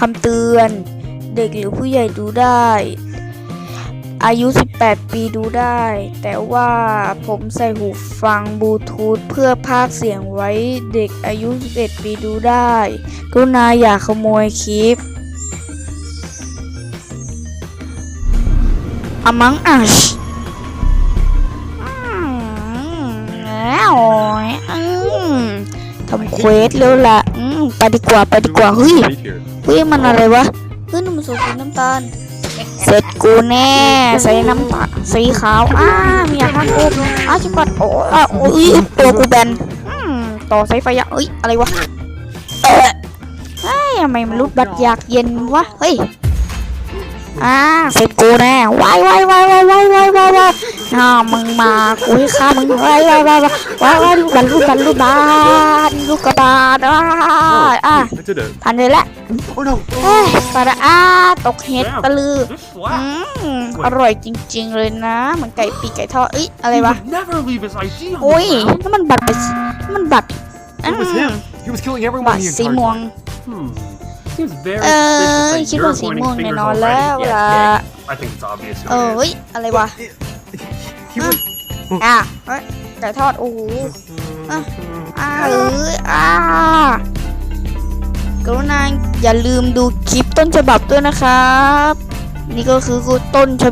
คำเตือน เด็กหรือผู้ใหญ่ดูได้ อายุ 18 ปีดูได้ แต่ว่าผมใส่หูฟังบลูทูธเพื่อพากเสียงไว้เด็กอายุ 11 ปีดูได้ กรุณาอย่าขโมยคลิป Among Us เควสเร็วล่ะอืมไปดีกว่าไปดีกว่าเฮ้ยเฮ้ยมันอะไรวะเฮ้ยนี่มสูตรสีน้ำตาลเสร็จกูแน่ใส่น้ำตาลสีขาวอ้ามีอยากทักกูอ้าชิบัดโอ้ยอะโอ้ยตัวกูแบนอืมต่อสายไฟยะเอ้ยอะไรวะเฮ้ยทำไมมันรูดบัตรอยากเย็นวะเฮ้ยอ่าเสร็จกูแน่วายวายวายวายวายวายวายวายอ่ามึงมากูให้ฆ่ามึงวายวายวายวายวายวายลูกบันลูกบันลูกบานร ดอ่าอ่า I did it. พันเลยแหละ Oh no. เอ้ยปลาร้าอ้าตกเห็ดตะลือ This อื flat. มอร่อยจริง ๆ เลยนะ เหมือนไก่ปีกไก่ทอดเอ้ยอะไร He วะ would never leave his ID on โอ้ย the ground. นั่นมันบัตรไปสินั่นมันบัตร It was อืม him. He was killing บั everyone ตร the สี entire ม่วง time. Hmm. Seems very เอ suspicious อ that คิด you're ว่าสี pointing ม่วงแน่ fingers นอนแล้ว already. ล่ะ Yeah, yeah. I think it's obvious เอ who อ it เฮ้ย is. อะไรวะ He was. อะเฮ้ยไก่ทอด โอ้โหอะ อ่าเอออ่ากรุณาอย่าลืมดูคลิปต้นฉบับด้วยนะครับ นี่ก็คือต้นฉ